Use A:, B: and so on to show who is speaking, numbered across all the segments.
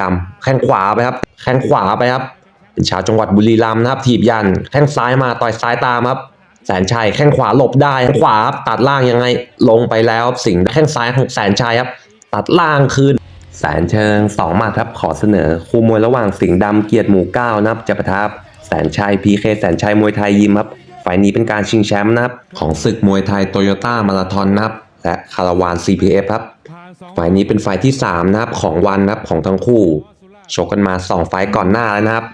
A: ดำแข้งขวาไปครับ แข้งขวาไปครับเป็นชาวจังหวัดบุรีรัมย์นะครับ ถีบยัน แข้งซ้ายมาต่อยซ้ายตามครับ แสนชัยแข้งขวาหลบได้แข้งขวาครับตัดล่างยังไงลงไปแล้วสิงห์แข้งซ้ายของแสนชัยครับ ตัดล่างคืนแสนเชิงสองหมัดครับขอเสนอ คู่มวยระหว่างสิงห์ดำเกียรติหมู่เก้านะครับจะปะทับแสนชัยพีเคแสนชัยมวยไทยยิมครับไฟล์นี้เป็นการชิงแชมป์นะครับของศึกมวยไทยโตโยต้ามาราธอนนะครับและคาราวาน CPF ครับ ไฟนี้เป็นไฟที่3นะครับของวันนะครับของทั้งคู่ชกกันมา 2 ไฟก่อนหน้าแล้วนะครับ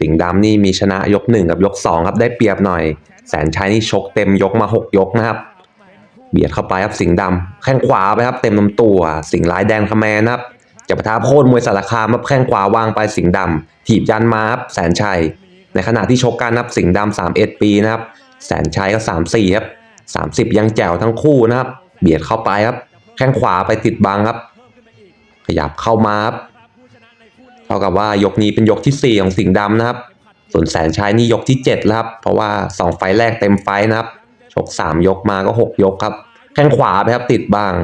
A: สิงห์ดำนี่มีชนะยก 1 กับยก 2 ครับได้เปรียบหน่อย แสนชัยนี่ชกเต็มยกมา 6 ยกนะครับ เบียดเข้าไปครับสิงห์ดำแข้งขวาไปครับเต็มลำตัว สิงห์ร้ายแดงคาแมนนะครับจะปะทะโค่นมวยสารคามครับแข้งขวาวางไปสิงห์ดำถีบยันมาครับแสนชัย ในขณะที่ชกกันนะครับสิงห์ดำสามเอ็ดปีนะครับ แสนชัยก็สามสี่ครับสามสิบยังแจ๋วทั้งคู่นะครับ เบียดเข้าไปครับ แข้งขวาไปติดบังครับ ขยับเข้ามาครับเท่ากับว่ายกนี้เป็นยกที่สี่ของสิงห์ดำนะครับ ส่วนแสนชัยนี่ยกที่เจ็ดแล้วครับ เพราะว่าสองไฟแรกเต็มไฟนะครับ ชกสามยกมาก็หกยกครับ แข้งขวาไปครับติดบัง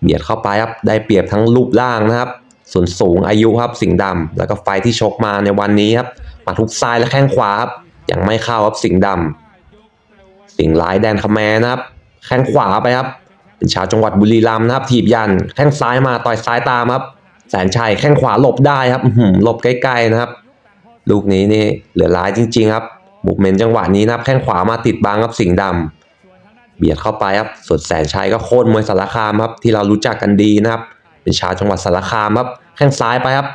A: เบียดเข้าไปครับ ได้เปรียบทั้งรูปร่างนะครับ ส่วนสูงอายุครับสิงห์ดำแล้วก็ไฟที่ชกมาในวันนี้ครับมาทุกซ้ายและแข้งขวาครับ ยังไม่เข้าครับสิงห์ดำสิงห์ร้ายแดนคาแมนะครับ แข้งขวาไปครับ เป็นชาวจังหวัดบุรีรัมย์นะครับ ถีบยันแข้งซ้ายมาต่อยซ้ายตามครับ แสนชัยแข้งขวาหลบได้ครับหือหลบใกล้ๆนะครับ ลูกนี้นี่เหลือร้ายจริง ๆ ครับบุกเมนจังหวะนี้นะครับ แข้งขวามาติดบังครับสิงห์ดำเบียดเข้าไปครับส่วนแสนชัยก็โค่นมวยสารคามครับ ที่เรารู้จักกันดีนะครับ เป็นชาวจังหวัดสารคามครับ แข้งซ้ายไปครับ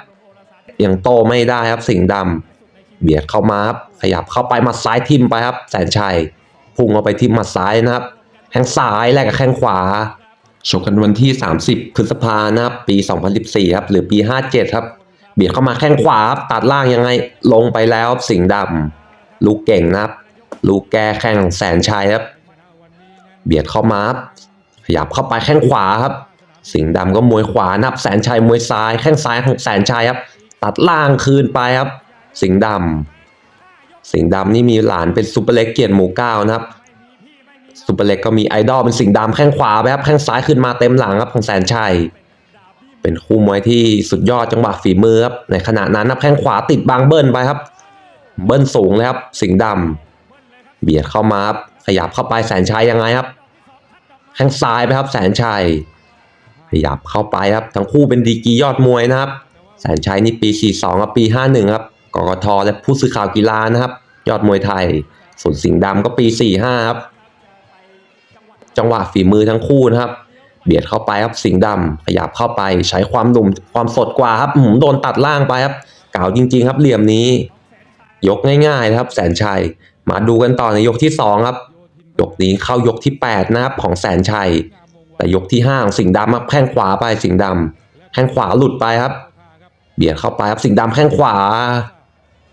A: ยังโตไม่ได้ครับสิงห์ดำเบียดเข้ามาครับขยับเข้าไปมัดซ้ายทิมไปครับ แสนชัยพุ่งเข้าไปที่มัดซ้ายนะครับ แข้งซ้ายแลกกับแข้งขวาชกกันวันที่ 30 พฤษภานะครับปี 2014 ครับ หรือปี 57 ครับ เบียดเข้ามาแข้งขวาครับตัดล่างยังไง ลงไปแล้วสิงห์ดำลูกเก่งนะครับ ลูกแก้แข้งของแสนชัยครับ เบียดเข้ามาครับขยับเข้าไปแข้งขวาครับ สิงห์ดำก็มวยขวานับแสนชัยมวยซ้าย แข้งซ้ายของแสนชัยครับ ตัดล่างคืนไปครับ สิงห์ดำสิงห์ดำนี่มีหลานเป็นซุปเปอร์เล็กเกียรติหมู่เก้านะครับ ซุปเปอร์เล็กก็มีไอดอลเป็นสิงห์ดำแข้งขวาไปครับแข้งซ้ายขึ้นมาเต็มหลังครับของแสนชัย เป็นคู่มวยที่สุดยอดจังหวะฝีมือครับในขณะนั้นนับแข้งขวาติดบางเบิ้ลไปครับ เบิ้ลสูงเลยครับสิงห์ดำเบียดเข้ามาครับขยับเข้าไปแสนชัยยังไงครับแข้งซ้ายไปครับ แสนชัยขยับเข้าไปครับ ทั้งคู่เป็นดีกียอดมวยนะครับ แสนชัยนี่ปี 42กับปี 51 ครับกกทและผู้สื่อข่าวกีฬานะครับ ยอดมวยไทย ส่วนสิงห์ดำก็ปี 45 ครับ จังหวะฝีมือทั้งคู่นะครับ เบียดเข้าไปครับสิงห์ดำขยับเข้าไปใช้ความหนุ่มความสดกว่าครับหือโดนตัดล่างไปครับเก่าจริง ๆ ครับเหลี่ยมนี้ ยกง่ายๆนะครับ แสนชัย มาดูกันต่อในยกที่2ครับยกนี้เข้ายกที่8นะครับของแสนชัย แต่ยกที่5ของสิงห์ดำครับแข้งขวาไปสิงห์ดำแข้งขวาหลุดไปครับ เบียดเข้าไปครับสิงห์ดำแข้งขวา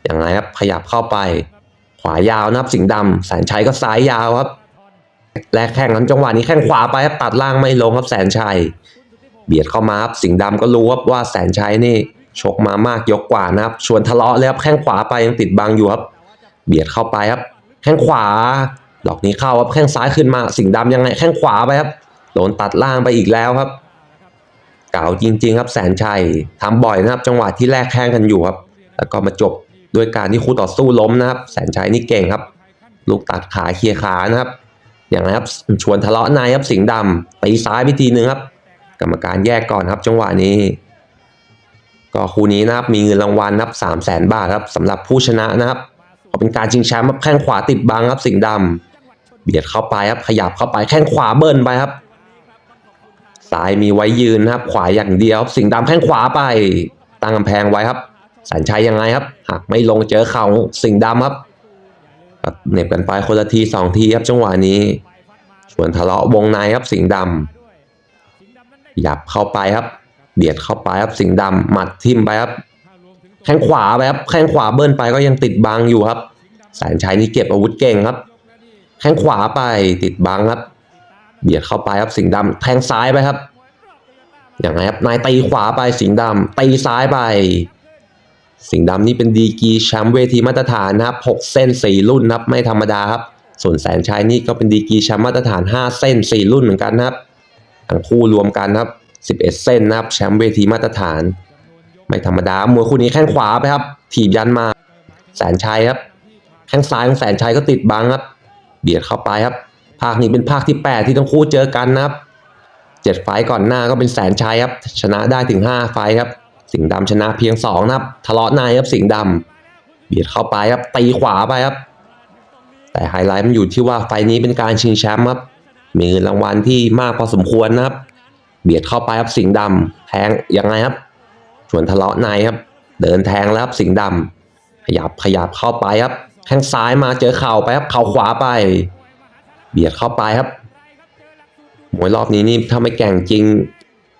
A: อย่างไรครับขยับเข้าไป ขวายาวนะครับสิงห์ดำแสนชัยก็ซ้ายยาวครับ แลกแข้งนั้นจังหวะนี้แข้งขวาไปครับตัดล่างไม่ลงครับแสนชัย เบียดเข้ามาครับสิงห์ดำก็รู้ครับว่าแสนชัยนี่ชกมามากยกกว่านะครับ ชวนทะเลาะเลยครับแข้งขวาไปยังติดบังอยู่ครับ เบียดเข้าไปครับแข้งขวา ดอกนี้เข้าครับแข้งซ้ายขึ้นมาสิงห์ดำยังไงแข้งขวาไปครับโดนตัดล่างไปอีกแล้วครับ เก่าจริง ๆ ครับแสนชัยทำบ่อยนะครับ จังหวะที่แลกแข้งกันอยู่ครับ แล้วก็มาจบด้วยการที่คู่ต่อสู้ล้มนะครับ แสนชัยนี่เก่งครับ ลูกตัดขาเคลียร์ขานะครับ อย่างไรครับชวนทะเลาะในครับสิงห์ดำตีซ้ายไปทีหนึ่งครับ กรรมการแยกก่อนครับ จังหวะนี้ ก็คู่นี้นะครับมีเงินรางวัลนะครับสามแสนบาทครับสำหรับผู้ชนะนะครับเป็นการชิงแชมป์ครับแข้งขวาติดบังครับสิงห์ดำเบียดเข้าไปครับ ขยับเข้าไปแข้งขวาเบิ้ลไปครับซ้ายมีไว้ยืนนะครับ ขวาอย่างเดียวครับสิงห์ดำแข้งขวาไปตั้งกำแพงไว้ครับแสนชัยยังไงครับหักไม่ลงเจอเข่าสิงห์ดำครับ เหน็บกันไปคนละทีสองทีครับจังหวะนี้ชวนทะเลาะวงในครับสิงห์ดำหยับเข้าไปครับ เบียดเข้าไปครับสิงห์ดำหมัดทิ่มไปครับแข้งขวาไปครับแข้งขวาเบิ้ลไปก็ยังติดบังอยู่ครับแสนชัยนี่เก็บอาวุธเก่งครับแข้งขวาไปติดบังครับ เบียดเข้าไปครับสิงห์ดำแทงซ้ายไปครับอย่างไรครับนายตีขวาไปสิงห์ดำตีซ้ายไป สิงห์ดำนี่เป็นดีกีแชมป์เวทีมาตรฐานนะครับ 6 เส้น 4 รุ่นนะครับไม่ธรรมดาครับ ส่วนแสนชัยนี่ก็เป็นดีกีแชมป์มาตรฐาน 5 เส้น 4 รุ่นเหมือนกันนะครับ ทั้งคู่รวมกันครับ 11 เส้นนะครับแชมป์เวทีมาตรฐาน ไม่ธรรมดามวยคู่นี้แข้งขวาไปครับ ถีบยันมา แสนชัยครับ แข้งซ้ายของแสนชัยก็ติดบังครับ เบียดเข้าไปครับ ภาคนี้เป็นภาคที่ 8 ที่ทั้งคู่เจอกันนะครับเจ็ดไฟก่อนหน้าก็เป็นแสนชัยครับ ชนะได้ถึง 5 ไฟครับ สิงห์ดำชนะเพียง2นะครับ ทะเลาะในครับสิงห์ดำเบียดเข้าไปครับตีขวาไปครับ แต่ไฮไลท์มันอยู่ที่ว่าไฟนี้เป็นการชิงแชมป์ครับ มีเงินรางวัลที่มากพอสมควรนะครับ เบียดเข้าไปครับสิงห์ดำแทงยังไงครับชวนทะเลาะในครับ เดินแทงแล้วครับสิงห์ดำขยับขยับเข้าไปครับแข้งซ้ายมาเจอเข่าไปครับเข่าขวาไป เบียดเข้าไปครับมวยรอบนี้นี่ถ้าไม่แก่งจริง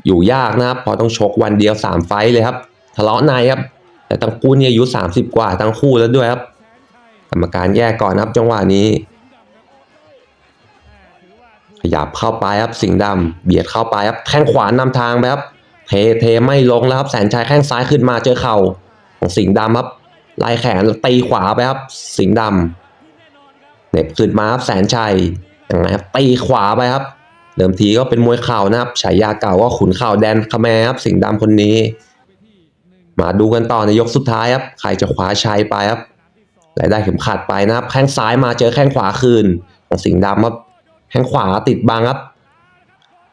A: อยู่ยากนะครับเพอต้องชกวันเดียวสามไฟเลยครับ ทะเลาะในครับ แต่ทั้งคู่นี่อายุ 30 กว่าทั้งคู่แล้วด้วยครับกรรมการแยกก่อนครับ จังหวะนี้ ขยับเข้าไปครับสิงห์ดำเบียดเข้าไปครับแข้งขวานำทางไปครับเทเทไม่ลงแล้วครับ แสนชัยแข้งซ้ายขึ้นมาเจอเข่าของสิงห์ดำครับไล่แขนตีขวาไปครับ สิงห์ดำเน็บขึ้นมาครับแสนชัยยังไงครับตีขวาไปครับ เดิมทีก็เป็นมวยเข่านะครับฉายาเก่าก็ขุนเข่าแดนคาแมครับสิงห์ดำคนนี้ มาดูกันต่อในยกสุดท้ายครับใครจะคว้าชัยไปครับและได้เข็มขัดไปนะครับ แข้งซ้ายมาเจอแข้งขวาคืนของสิงห์ดำครับแข้งขวาติดบังครับ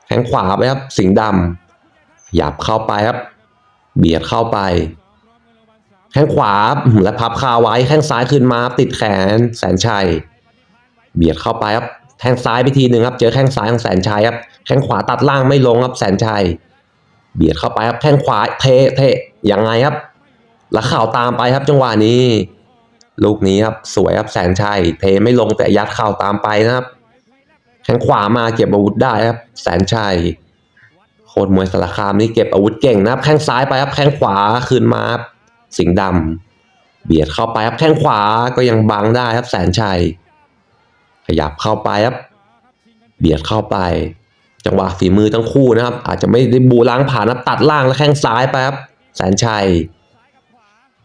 A: แข้งขวาไปครับ สิงห์ดำหยับเข้าไปครับ เบียดเข้าไป แข้งขวาและพับคาไว้แข้งซ้ายขึ้นมาติดแขนแสนชัย เบียดเข้าไปครับ แข้งซ้ายไปทีหนึ่งครับ เจอแข้งซ้ายของแสนชัยครับ แข้งขวาตัดล่างไม่ลงครับแสนชัย เบียดเข้าไปครับ แข้งขวาเทเทยังไงครับ แล้วเข่าตามไปครับจังหวะนี้ ลูกนี้ครับสวยครับแสนชัย เทไม่ลงแต่ยัดเข่าตามไปนะครับ แข้งขวามาเก็บอาวุธได้ครับ แสนชัย โคตรมวยสารคามนี่เก็บอาวุธเก่งนะครับ แข้งซ้ายไปครับ แข้งขวาคืนมาสิงห์ดำเบียดเข้าไปครับแข้งขวาก็ยังบังได้ครับแสนชัย ขยับเข้าไปครับ เบียดเข้าไป จังหวะฝีมือทั้งคู่นะครับ อาจจะไม่ได้บูล้างผ่านนะตัดล่างแล้วแข้งซ้ายไปครับ แสนชัย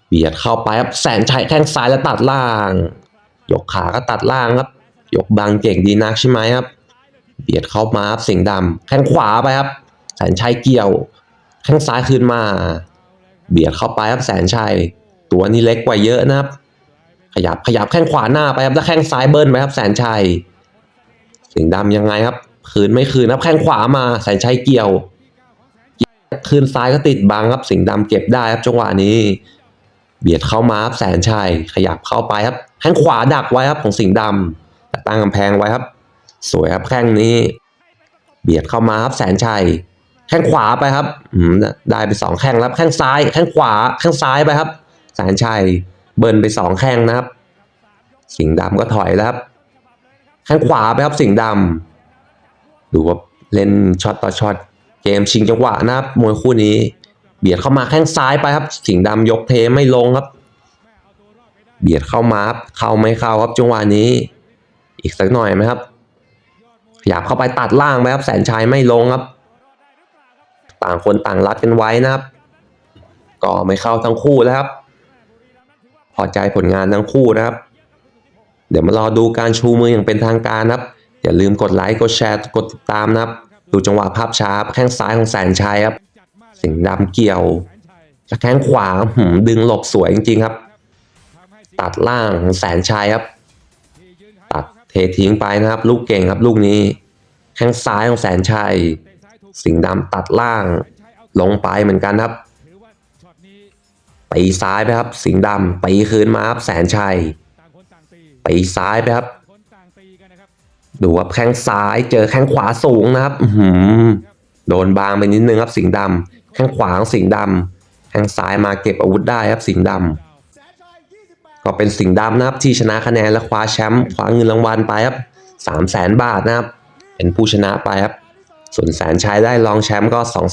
A: เบียดเข้าไปครับแสนชัยแข้งซ้ายแล้วตัดล่าง ยกขาก็ตัดล่างครับ ยกบังเก่งดีนักใช่ไหมครับ เบียดเข้ามาครับสิงห์ดำแข้งขวาไปครับ แสนชัยเกี่ยว แข้งซ้ายคืนมา เบียดเข้าไปครับแสนชัย ตัวนี้เล็กกว่าเยอะนะครับ ขยับขยับแข้งขวาหน้าไปครับแล้วแข้งซ้ายเบิ้ลไปครับ แสนชัย สิงห์ดำยังไงครับ คืนไม่คืนครับแข้งขวามาแสนชัยเกี่ยว คืนซ้ายก็ติดบังครับ สิงห์ดำเก็บได้ครับจังหวะนี้ เบียดเข้ามาครับแสนชัยขยับเข้าไปครับแข้งขวาดักไว้ครับของสิงห์ดำแต่ตั้งกำแพงไว้ครับ สวยครับแข้งนี้ เบียดเข้ามาครับแสนชัยแข้งขวาไปครับ อืมได้ไปสองแข้งแล้วแข้งซ้าย แข้งขวาแข้งซ้ายไปครับ แสนชัย เบิร์นไปสองแข้งนะครับ สิงห์ดำก็ถอยแล้วครับ แข้งขวาไปครับสิงห์ดำดูว่าเล่นช็อตต่อช็อตเกมชิงจังหวะนะครับมวยคู่นี้ เบียดเข้ามาแข้งซ้ายไปครับ สิงห์ดำยกเทไม่ลงครับ เบียดเข้ามาครับเข้าไม่เข้าครับจังหวะนี้ อีกสักหน่อยไหมครับขยับเข้าไปตัดล่างไปครับ แสนชัยไม่ลงครับ ต่างคนต่างรัดกันไว้นะครับ ก็ไม่เข้าทั้งคู่แล้วครับ อใจผลงานทั้งคู่นะครับ เดี๋ยวมารอดูการชูมืออย่างเป็นทางการนะครับ อย่าลืมกดไลค์กดแชร์กดติดตามนะครับ ดูจังหวะภาพช้าแข้งซ้ายของแสนชัยครับสิงห์ดำเกี่ยวแล้วแข้งขวาหืมดึงหลบสวยจริงๆครับ ตัดล่างของแสนชัยครับ ตัดเททิ้งไปนะครับ ลูกเก่งครับ ลูกนี้ แข้งซ้ายของแสนชัย สิงห์ดำตัดล่างลงไปเหมือนกันครับ ตีซ้ายไปครับ สิงห์ดำตีคืนมาครับแสนชัยตีซ้ายไปครับ ดูครับแข้งซ้ายเจอแข้งขวาสูงนะครับอืโดนบางไปนิดนึงครับ สิงห์ดำแข้งขวาของสิงห์ดำแข้งซ้ายมาเก็บอาวุธได้ครับ สิงห์ดำก็เป็นสิงห์ดำนะครับ ที่ชนะคะแนนและคว้าแชมป์คว้าเงินรางวัลไปครับสามแสนบาทนะครับ เป็นผู้ชนะไปครับ ส่วนแสนชัยได้รองแชมป์ก็สอง